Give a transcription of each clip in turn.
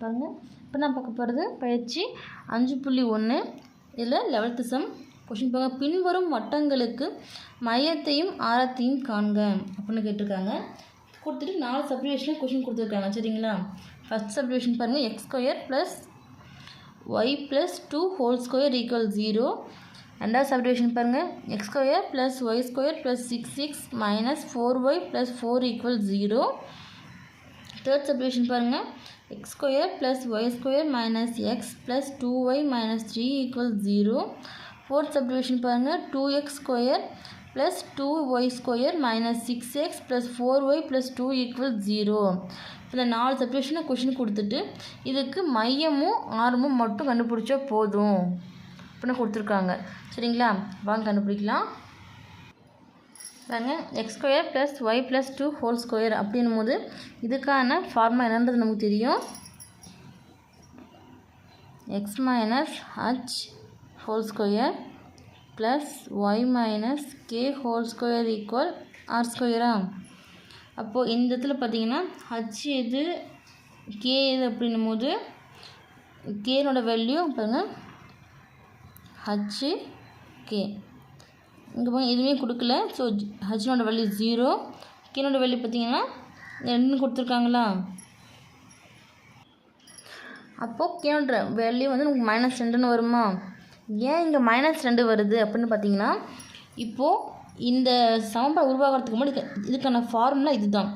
பாருங்கள் இப்போ நான் பார்க்க போகிறது பயிற்சி அஞ்சு புள்ளி ஒன்று இதில் லெவல்த்து சம் கொஷின் பாருங்கள் பின்வரும் வட்டங்களுக்கு மையத்தையும் ஆரத்தையும் காண்க அப்படின்னு கேட்டிருக்காங்க. கொடுத்துட்டு நாலு சப்ரிவேஷனில் கொஷின் கொடுத்துருக்காங்க. சரிங்களா? ஃபஸ்ட் சப்ரிவேஷன் பாருங்கள் x square plus y plus two whole square equal zero ரெண்டாவது சப்டிவிஷன் பாருங்கள் x square plus y square plus six six minus four y plus four equal zero third subdivision பாருங்கள் x square plus y square minus x plus two y minus three equal zero fourth partner பாருங்கள் two x square plus two y square minus six x plus four y plus two zero இந்த நாலு சப்டிவிஷனை question கொடுத்துட்டு இதுக்கு மையமும் ஆர்மும் மட்டும் கண்டுபிடிச்சா போதும். அப்படின்னு கொடுத்துருக்காங்க. சரிங்களா? வாங்க கண்டுபிடிக்கலாம். பாருங்க x square plus y plus two whole square அப்படின்னும் போது இதுக்கான ஃபார்மா என்னன்றது நமக்கு தெரியும். X minus h whole square plus y minus k whole square equal r ஸ்கொயரா அப்போது இந்த இடத்துல பார்த்தீங்கன்னா ஹச் எது கே எது அப்படின்னும் போது கேனோட வேல்யூ பாருங்கள் ஹச்சு கே இங்கே போய் எதுவுமே கொடுக்கல. ஸோ ஹச்னோட வேல்யூ ஜீரோ கேனோட வேல்யூ பார்த்தீங்கன்னா ரெண்டு கொடுத்துருக்காங்களா? அப்போது கேனோட வேல்யூ வந்து நமக்கு மைனஸ் ரெண்டுன்னு வருமா? ஏன் இங்கே மைனஸ் ரெண்டு வருது அப்படின்னு பார்த்தீங்கன்னா இப்போது இந்த சமன்பாடு உருவாகிறதுக்கு முன்னாடி இதுக்கான ஃபார்முலா இதுதான்.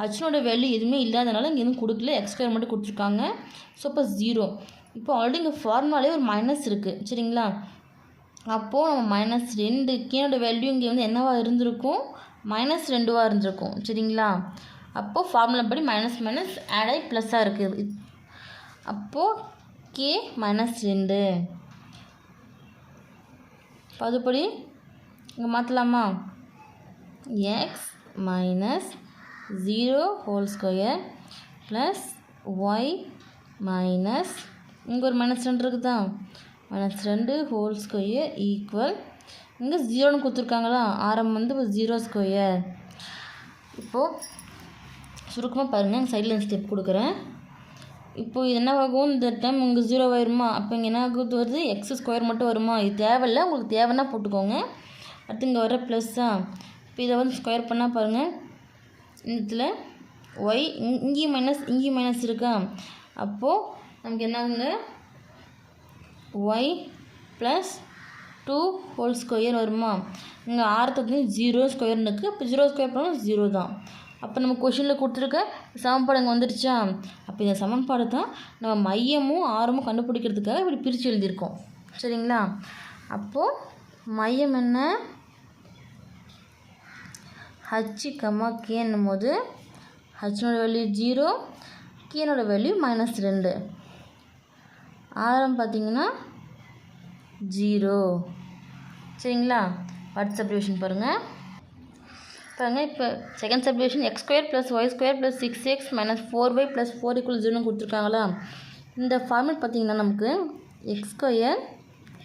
ஹச்னோட வேல்யூ எதுவுமே இல்லாதனால இங்கே எதுவும் கொடுக்கல எக்ஸ்கொயர் மட்டும் கொடுத்துருக்காங்க. ஸோ இப்போ ஜீரோ இப்போ ஆல்ரெடி இங்கே ஃபார்முலாலே ஒரு மைனஸ் இருக்குது சரிங்களா? அப்போது நம்ம மைனஸ் ரெண்டு கீனோட வேல்யூ இங்கே வந்து என்னவா இருந்திருக்கும்? மைனஸ் ரெண்டுவாக இருந்திருக்கும். சரிங்களா? அப்போது ஃபார்முலா படி மைனஸ் மைனஸ் ஆட் ஆகி ப்ளஸ்ஸாக இருக்குது அப்போது கே மைனஸ் ரெண்டு. அதுபடி இங்கே மாற்றலாமா x minus zero whole square plus y minus இங்கே ஒரு மைனஸ் ரெண்டு இருக்குதா? மைனஸ் ரெண்டு ஹோல் ஸ்கொயர் ஈக்குவல் இங்கே ஜீரோன்னு கொடுத்துருக்காங்களா? ஆரம் வந்து இப்போ ஜீரோ ஸ்கொயர் இப்போது சுருக்கமாக பாருங்கள் சைடில் ஸ்டெப் கொடுக்குறேன். இப்போது இது என்ன ஆகும்? இந்த டைம் இங்கே ஜீரோ ஆயிருமா? அப்போ இங்கே என்ன ஆகுது? வருது. எக்ஸ் ஸ்கொயர் மட்டும் வருமா? இது தேவையில்லை. உங்களுக்கு தேவைன்னா போட்டுக்கோங்க. அடுத்து இங்கே வர ப்ளஸ்ஸா இப்போ இதை வந்து ஸ்கொயர் பண்ணால் பாருங்கள் இதில் ஒய் இங்கேயும் மைனஸ் இங்கேயும் மைனஸ் இருக்கா? அப்போது நமக்கு என்ன ஆகுங்க? Y plus two whole square வருமா? இங்கே ஆரத்துக்கு ஜீரோ ஸ்கொயர்னு இருக்குது இப்போ ஜீரோ ஸ்கொயர் பண்ணால் ஜீரோ தான். அப்போ நம்ம கொஷினில் கொடுத்துருக்க சமன்பாடு இங்கே வந்துடுச்சா அப்போ இந்த சமன்பாடு தான் நம்ம மையமும் ஆரமும் கண்டுபிடிக்கிறதுக்காக இப்படி பிரித்து எழுதியிருக்கோம். சரிங்களா? அப்போது மையம் என்ன? ஹச்சு கம்மா கேன்னும் போது ஹச்சினோட வேல்யூ ஜீரோ கேனோட வேல்யூ மைனஸ் ரெண்டு. ஆரம் பார்த்தீங்கன்னா ஜீரோ. சரிங்களா? அடுத்த சப்டிவிஷன் பாருங்கள் பாருங்கள் இப்போ second subdivision x square plus y square plus six x minus four y plus four equal ஜீரோன்னு கொடுத்துருக்காங்களா? இந்த ஃபார்மேட் பார்த்திங்கன்னா நமக்கு x square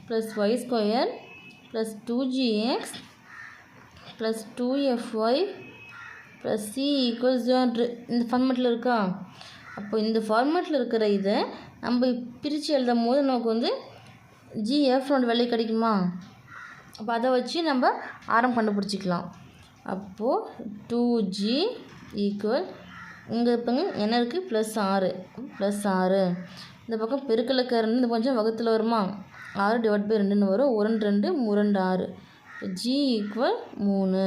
plus y square plus two g x plus two f y plus c equal zero இந்த ஃபார்மேட்டில் இருக்கா? அப்போ இந்த ஃபார்மேட்டில் இருக்கிற இதை நம்ம பிரித்து எழுதும் போது நமக்கு வந்து ஜிஎஃப்னோட விலை கிடைக்குமா? அப்போ அதை வச்சு நம்ம ஆரம் கண்டுபிடிச்சிக்கலாம். அப்போது டூ ஜி ஈக்குவல் இங்கே இப்போங்க என்ன இருக்குது ப்ளஸ் ஆறு. ப்ளஸ் ஆறு. இந்த பக்கம் பெருக்கலுக்கு ரெண்டு இந்த கொஞ்சம் வகுத்தில் வருமா? ஆறு டிவைட் பை ரெண்டுன்னு வரும். ஒரு ரெண்டு முரண்டு ஆறு. ஜி ஈக்குவல் மூணு.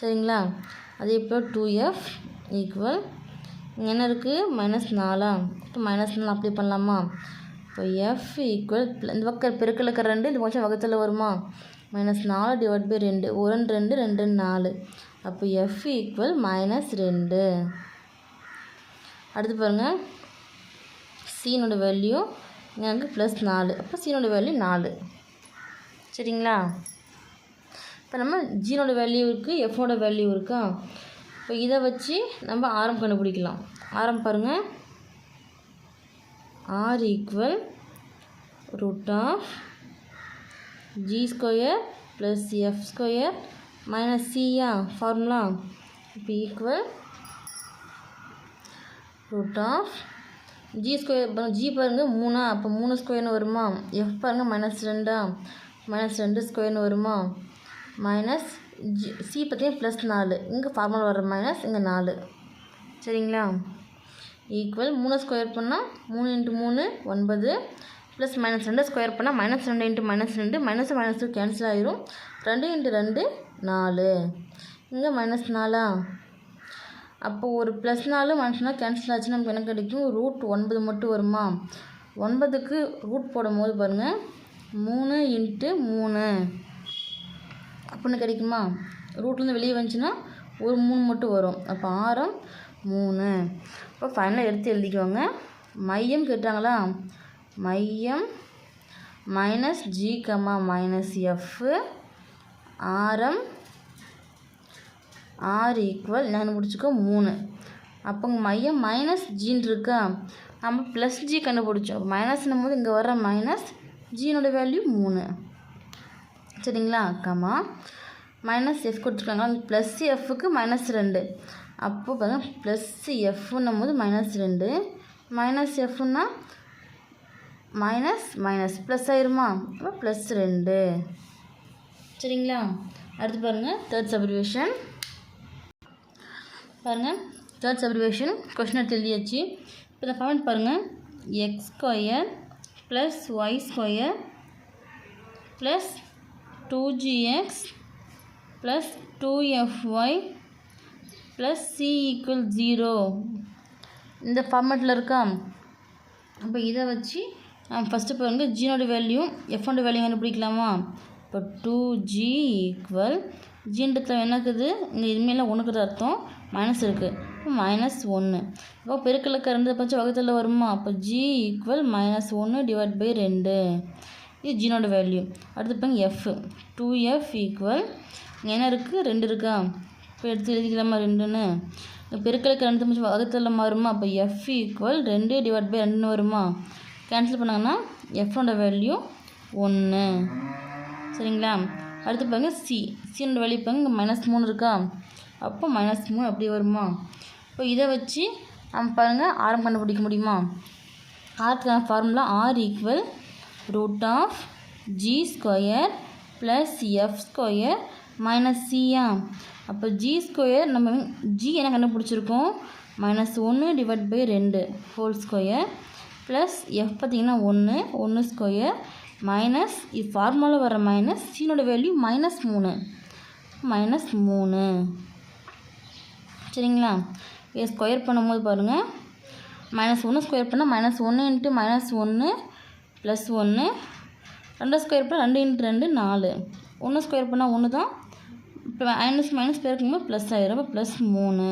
சரிங்களா? அதே போல் டூ எஃப் ஈக்குவல் என்ன இருக்குது மைனஸ் நாலா? இப்போ மைனஸ் நாலு அப்ளை பண்ணலாமா? இப்போ எஃப் ஈக்குவல் இந்த பக்கம் பெருக்கல் இருக்கிற ரெண்டு இந்த கொஞ்சம் வகுத்தில் வருமா? மைனஸ் நாலு டிவைட் பை ரெண்டு. ஒரு ரெண்டு ரெண்டு நாலு. அப்போ எஃப் ஈக்குவல் மைனஸ் ரெண்டு. அடுத்து பாருங்கள் சீனோட வேல்யூ இங்கே ப்ளஸ் நாலு. அப்போ சீனோட வேல்யூ நாலு. சரிங்களா? இப்போ நம்ம ஜீனோட வேல்யூ இருக்குது எஃபோட வேல்யூ இருக்கா? இப்போ இதை வச்சு நம்ம ஆரம் கண்டுபிடிக்கலாம். ஆரம் பாருங்கள் r equal root of g square plus f square minus chia formula இப்போ equal root of g square g பாருங்கள் மூணா. அப்போ மூணு ஸ்கொயர்னு வருமா? எஃப் பாருங்கள் மைனஸ் ரெண்டா? மைனஸ் ரெண்டு ஸ்கொயர்னு வருமா? மைனஸ் ஜி சி பார்த்தீங்கன்னா ப்ளஸ் நாலு. இங்கே ஃபார்முலா வர மைனஸ் இங்கே நாலு. சரிங்களா? ஈக்குவல் மூணு ஸ்கொயர் பண்ணால் மூணு இன்ட்டு மூணு ஒன்பது. ப்ளஸ் மைனஸ் ரெண்டு ஸ்கொயர் பண்ணால் மைனஸ் ரெண்டு இன்ட்டு மைனஸ் ரெண்டு. மைனஸ் மைனஸ் கேன்சல் ஆயிரும். ரெண்டு இன்ட்டு ரெண்டு நாலு. இங்கே மைனஸ் நாலா? அப்போ ஒரு ப்ளஸ் நாலு மைனஸ் நாலு கேன்சல் ஆச்சு நமக்கு என்ன கிடைக்கும்? ரூட் ஒன்பது மட்டும் வருமா? ஒன்பதுக்கு ரூட் போடும்போது பாருங்கள் மூணு இன்ட்டு மூணு. அப்படின்னு கிடைக்குமா? ரூட்லேருந்து வெளியே வந்துச்சுன்னா ஒரு மூணு மட்டும் வரும். அப்போ ஆரம் மூணு. இப்போ ஃபைனலாக எடுத்து எழுதிக்குவாங்க மையம் கேட்டாங்களா? மையம் minus g comma minus f ஆரம் ஆர் ஈக்குவல் நான் பிடிச்சிக்கோ மூணு. அப்போங்க மையம் மைனஸ் ஜின்னு இருக்கா? நம்ம ப்ளஸ் ஜி கண்டுபிடிச்சோம். மைனஸ்னும் போது இங்கே வர்ற மைனஸ் ஜீனோட வேல்யூ மூணு. சரிங்களா? கமா மைனஸ் எஃப் கொடுத்துருக்காங்க. ப்ளஸ் எஃப்க்கு மைனஸ் ரெண்டு. அப்போ பாருங்கள் ப்ளஸ் எஃப்னும் போது மைனஸ் ரெண்டு. மைனஸ் எஃப்னா மைனஸ் மைனஸ் ப்ளஸ் ஆயிருமா? அப்போ ப்ளஸ் ரெண்டு. சரிங்களா? அடுத்து பாருங்கள் தேர்ட் சப்ரிவேஷன் பாருங்கள் தேர்ட் சப்ரிவேஷன் கொஷின் எடுத்து எழுதியாச்சு. இப்போ இந்த கமெண்ட் பாருங்கள் x square plus y square plus two g x plus two f y plus c equal zero இந்த ஃபார்மேட்டில் இருக்கா? அப்போ இதை வச்சு ஃபஸ்ட்டு பாருங்கள் ஜீனோட வேல்யூ எஃப்ஓட வேல்யூ கண்டுபிடிக்கலாமா? இப்போ டூ ஜி ஈக்குவல் ஜீன்றத்தில் என்னக்குது இங்கே இதுமாரிலாம் ஒன்றுக்குது அர்த்தம். மைனஸ் இருக்குது மைனஸ் ஒன்று இப்போ பெருக்கலுக்கு ரெண்டு பட்சம் வகுத்தில் வருமா? அப்போ ஜி ஈக்குவல் மைனஸ் ஒன்று டிவைட் பை ரெண்டு. இது ஜீனோட வேல்யூ அடுத்து பாருங்க எஃப் டூ எஃப் ஈக்குவல் என்ன இருக்குது ரெண்டு இருக்கா? இப்போ எடுத்து எழுதிக்கலாமா ரெண்டுன்னு? பெருக்களுக்கு ரெண்டு பட்சம் வகுத்தில் மாறுமா? அப்போ எஃப் ஈக்குவல் ரெண்டு டிவைட் பை ரெண்டுன்னு வருமா? கேன்சல் பண்ணாங்கன்னா எஃப்னோட வேல்யூ ஒன்று சரிங்களா? அடுத்து பாருங்க சி சியோட வேல்யூ பாருங்க இங்கே மைனஸ் மூணு இருக்கா? அப்போ மைனஸ் மூணு அப்படி வருமா? இப்போ இதை வச்சு நம்ம பாருங்கள் ஆரம் கண்டுபிடிக்க முடியுமா? ஆர்க்கான formula r equal root of g square plus f square minus சியா அப்போ ஜி ஸ்கொயர் நம்ம ஜி என்ன கண்டுபிடிச்சிருக்கோம்? மைனஸ் ஒன்று டிவைட் பை ரெண்டு ஹோல் ஸ்கொயர் ப்ளஸ் எஃப் பார்த்திங்கன்னா ஒன்று ஒன்று ஸ்கொயர் மைனஸ் இது ஃபார்முலா வர மைனஸ் சீனோட வேல்யூ மைனஸ் மூணு. மைனஸ் மூணு. சரிங்களா? இதை ஸ்கொயர் பண்ணும்போது பாருங்கள் மைனஸ் ஒன்று ஸ்கொயர் பண்ணால் மைனஸ் ஒன்று இன்ட்டு மைனஸ் ஒன்று ப்ளஸ் ஒன்று ரெண்டு ஸ்கொயர் பண்ணால் ரெண்டு இன்ட்டு ரெண்டு நாலு. ஒன்று ஸ்கொயர் பண்ணால் ஒன்று தான் இப்போ மைனஸ் மைனஸ் பெருக்கும்போது ப்ளஸ் ஆயிரும். அப்போ ப்ளஸ் மூணு.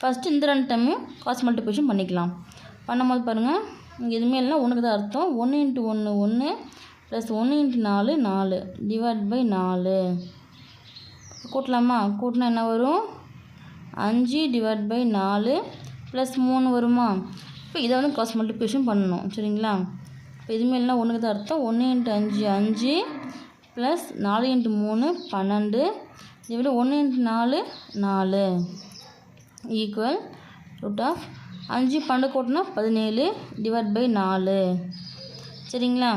ஃபஸ்ட்டு இந்த ரெண்டு டைமும் காசு மல்டிபிகேஷன் பண்ணிக்கலாம். பண்ணும்போது பாருங்கள் இங்கே எதுவுமே இல்லை ஒன்றுக்கு தான் அர்த்தம். ஒன்று இன்ட்டு ஒன்று ஒன்று ப்ளஸ் ஒன்று இன்ட்டு நாலு நாலு. டிவைட் பை நாலு. கூட்டலாமா? கூட்டினா என்ன வரும்? அஞ்சு டிவைட் பை நாலு ப்ளஸ் மூணு வருமா? இப்போ இதை வந்து காசு மல்டிபிகேஷன் பண்ணணும். சரிங்களா? எதுவுமே இல்லைனா ஒன்றுக்கு தான் அர்த்தம். ஒன்று இன்ட்டு அஞ்சு அஞ்சு ப்ளஸ் நாலு இன்ட்டு மூணு பன்னெண்டு. இதை விட ஒன்று இன்ட்டு நாலு நாலு. ஈக்குவல் ரூட் ஆஃப் அஞ்சு பன்னெண்டு கூட்டினா பதினேழு டிவைட் பை நாலு. சரிங்களா?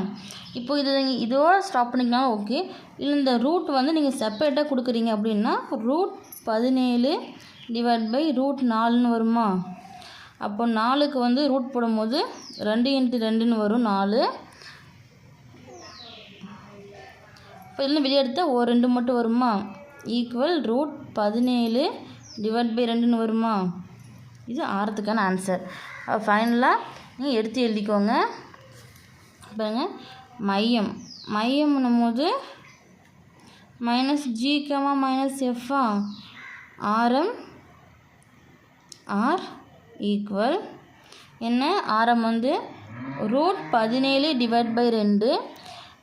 இப்போ இது இதோட ஸ்டாப் பண்ணிக்கலாம் ஓகே இல்லை இந்த ரூட் வந்து நீங்கள் செப்பரேட்டாக கொடுக்குறீங்க அப்படின்னா ரூட் பதினேழு டிவைட் பை ரூட் நாலுன்னு வருமா? அப்போ நாலுக்கு வந்து ரூட் போடும்போது ரெண்டு இன்ட்டு ரெண்டுன்னு வரும் நாலு. இப்போ இதில் வெளியே எடுத்தால் ஒரு ரெண்டு மட்டும் வருமா? ஈக்குவல் ரூட் பதினேழு டிவைட் பை ரெண்டுன்னு வருமா? இது ஆறத்துக்கான ஆன்சர் ஃபைனலாக நீங்கள் எடுத்து எழுதிக்கோங்க. பாருங்க. மையம். மையம்னும் போது மைனஸ் ஜி கமா மைனஸ் எஃப்ஆ ஆரம் ஆர் ஈக்குவல் என்ன? ஆரம் வந்து ரூட் பதினேழு டிவைட் பை ரெண்டு.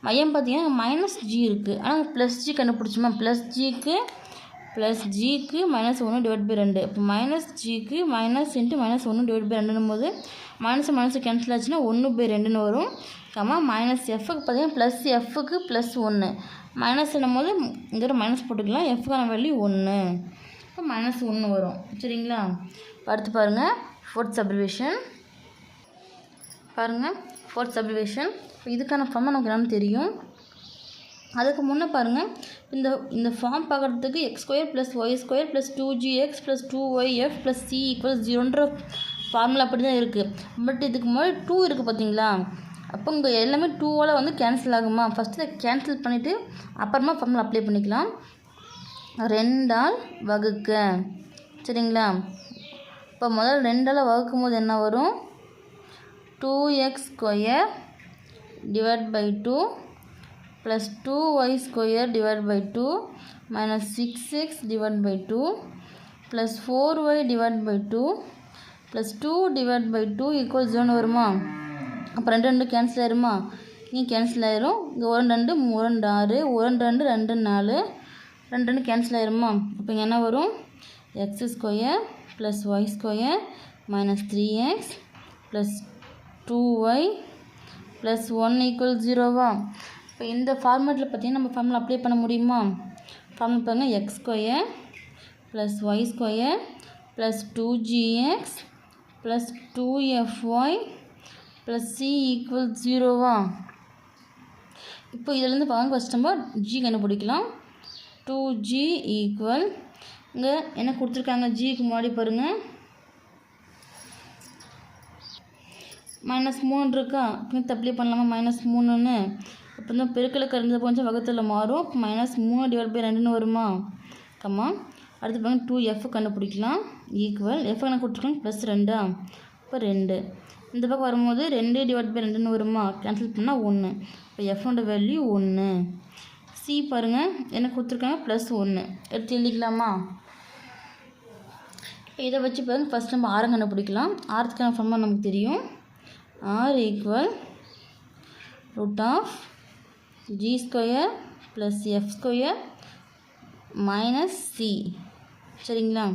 மையம் பார்த்திங்கன்னா மைனஸ் ஜி இருக்குது ஆனால் ப்ளஸ் ஜி கண்டுபிடிச்சோமா ப்ளஸ் ஜிக்கு ப்ளஸ் ஜிக்கு மைனஸ் ஒன்று டிவைட் பை ரெண்டு. இப்போ மைனஸ் ஜிக்கு மைனஸ் இன்ட்டு மைனஸ் ஒன்று டிவைட் பை ரெண்டுன்னும் போது மைனஸ் மைனஸ் கேன்சல் ஆச்சுன்னா ஒன்று பை ரெண்டுன்னு வரும். கம்மா மைனஸ் எஃப்க்கு பார்த்தீங்கன்னா ப்ளஸ் எஃப்க்கு ப்ளஸ் ஒன்று மைனஸ் என்னும் போது இங்கே மைனஸ் போட்டுக்கலாம். எஃப்க்கான வேல்யூ ஒன்று மைனஸ் ஒன்று வரும். சரிங்களா? அடுத்து பாருங்கள் ஃபோர்த் சப்ரிவேஷன் பாருங்கள் ஃபோர்த் சப்ரிவேஷன் இதுக்கான ஃபார்ம் நமக்கு என்னென்னு தெரியும். அதுக்கு முன்னே பாருங்கள் இந்த இந்த ஃபார்ம் பார்க்குறதுக்கு x square plus y square plus two g x plus two y f plus c equal ஜீரோன்ற formula அப்படி தான் இருக்குது பட் இதுக்கு முன்னாடி டூ இருக்குது பார்த்தீங்களா அப்போ இங்கே எல்லாமே டூவால் வந்து கேன்சல் ஆகுமா? ஃபஸ்ட்டு இதை கேன்சல் பண்ணிவிட்டு அப்புறமா ஃபார்முலா அப்ளை பண்ணிக்கலாம். ரெண்டால் வகுக்க. சரிங்களா? இப்போ முதல் ரெண்டால் வகுக்கும் போது என்ன வரும்? Two x square divide by two plus two y square divide by two minus six x divide by two plus four y divide by two plus two divide by two equal ஜீரோன்னு வருமா? அப்போ ரெண்டு ரெண்டு cancel ஆயிருமா? நீ cancel ஆயிரும். இங்கே ஒரு ரெண்டு மூணு ரெண்டு ஆறு ஒரு ரெண்டு ரெண்டு நாலு ரெண்டு ரெண்டு கேன்சல் ஆயிருமா? இப்போ இங்கே என்ன வரும்? X square plus y square minus three x plus two y plus one equal ஜீரோவா இப்போ இந்த ஃபார்மேட்டில் பார்த்தீங்கன்னா நம்ம ஃபார்முலா அப்ளை பண்ண முடியுமா? ஃபார்முலா பாருங்கள் x square plus y square plus two g x plus two f y plus c equal ஜீரோவா இப்போ இதுலேருந்து பாருங்க ஃபஸ்ட் நம்ம ஜி கண்டுபிடிக்கலாம். டூ ஜி ஈக்குவல் இங்கே என்ன கொடுத்துருக்காங்க? ஜிக்கு முன்னாடி பாருங்கள் மைனஸ் மூணு இருக்கா? இப்போ அப்ளை பண்ணலாமா? மைனஸ் மூணுன்னு. இப்போ தான் பெருக்கலுக்கு இருந்த கொஞ்சம் வகத்தில் மாறும் மைனஸ் மூணு டிவைட் பை ரெண்டுன்னு வருமா? கம்மா அடுத்து பாருங்க டூ எஃப் கண்டுபிடிக்கலாம். ஈக்குவல் எஃப் கணக்கு கொடுத்துருக்கோம் ப்ளஸ் ரெண்டா? இப்போ ரெண்டு. இந்த பக்கம் வரும்போது ரெண்டு டிவைட் பை ரெண்டுன்னு வருமா? கேன்சல் பண்ணால் ஒன்று இப்போ எஃப்னோட வேல்யூ ஒன்று சி பாருங்கள் என்ன கொடுத்துருக்காங்க ப்ளஸ் ஒன்று எடுத்து எழுதிக்கலாமா? இதை வச்சு பாருங்க ஃபஸ்ட் நம்ம ஆரம் கண்டுபிடிக்கலாம். ஆரத்துக்கான ஃபார்மாக நமக்கு தெரியும்? R equal root of g square plus f square minus c சரிங்களா?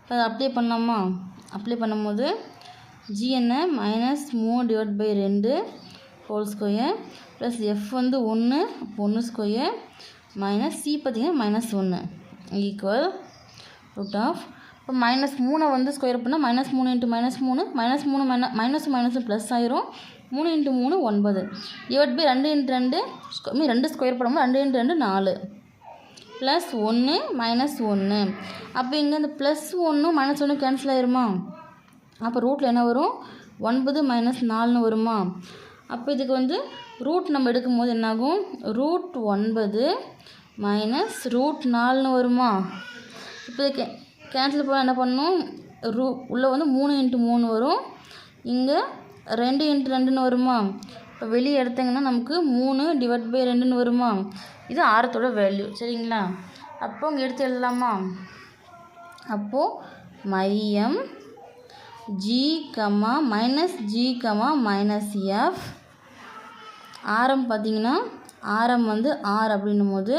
இப்போ அதை அப்ளை பண்ணலாமா? அப்ளை பண்ணும்போது ஜி என்ன? மைனஸ் மூணு டிவைட் பை ரெண்டு ஹோல் ஸ்கொயர் ப்ளஸ் எஃப் வந்து ஒன்று ஒன்று ஸ்கொயர் மைனஸ் சி பார்த்திங்கன்னா மைனஸ் ஒன்று ஈக்குவல் ரூட் ஆஃப் இப்போ மைனஸ் மூணை வந்து ஸ்கொயர் பண்ணால் மைனஸ் மூணு இன்ட்டு மைனஸ் மூணு மைனஸ் மூணு மைன மைனஸ் மைனஸும் ப்ளஸ் ஆயிரும். மூணு இன்ட்டு மூணு ஒன்பது. டிவைட் பை ரெண்டு இன்ட்டு ரெண்டு ஸ்கொ- ரெண்டு ஸ்கொயர் பண்ணும்போது ரெண்டு இன்ட்டு ரெண்டு நாலு. ப்ளஸ் ஒன்று மைனஸ் ஒன்று அப்போ இங்கே இந்த ப்ளஸ் ஒன்று மைனஸ் ஒன்று கேன்சல் ஆயிருமா? அப்போ ரூட்டில் என்ன வரும்? ஒன்பது மைனஸ் நாலுன்னு வருமா? அப்போ இதுக்கு வந்து ரூட் நம்ம எடுக்கும்போது என்னாகும்? ரூட் ஒன்பது மைனஸ் ரூட் நாலுன்னு வருமா? இப்போ கே கேன்சல் பண்ண என்ன பண்ணணும் ரூ உள்ளே வந்து மூணு இன்ட்டு மூணு வரும். இங்கே ரெண்டு இன்ட்டு ரெண்டுன்னு வருமா? இப்போ வெளியே எடுத்தீங்கன்னா நமக்கு மூணு டிவைட் பை ரெண்டுன்னு வருமா? இது ஆரத்தோட வேல்யூ சரிங்களா? அப்போ இங்கே எடுத்து எழுதலாமா? அப்போது மையம் g comma minus g comma minus f ஆரம் பார்த்தீங்கன்னா ஆரம் வந்து ஆர் அப்படின்னும் போது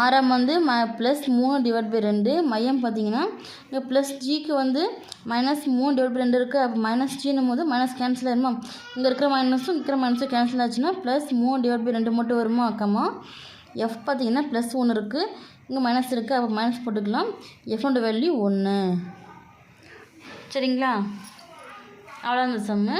ஆரம் வந்து ம ப்ளஸ் மூணு டிவைட் பை ரெண்டு மையம் பார்த்தீங்கன்னா இங்கே ப்ளஸ் ஜிக்கு வந்து மைனஸ் மூணு டிவைட் பை ரெண்டு இருக்குது அப்போ மைனஸ் ஜின்னும் போது மைனஸ் கேன்சல் ஆயிருமா? இங்கே இருக்கிற மைனஸும் இருக்கிற மைனஸும் கேன்சல் ஆச்சுன்னா ப்ளஸ் மூணு டிவைட் பை ரெண்டு மட்டும் வருமா? அக்கம்மா எஃப் பார்த்தீங்கன்னா ப்ளஸ் ஒன்று இருக்குது இங்கே மைனஸ் இருக்குது அப்போ மைனஸ் போட்டுக்கலாம். எஃப்னோட வேல்யூ ஒன்று சரிங்களா? அவ்வளோ சம்மு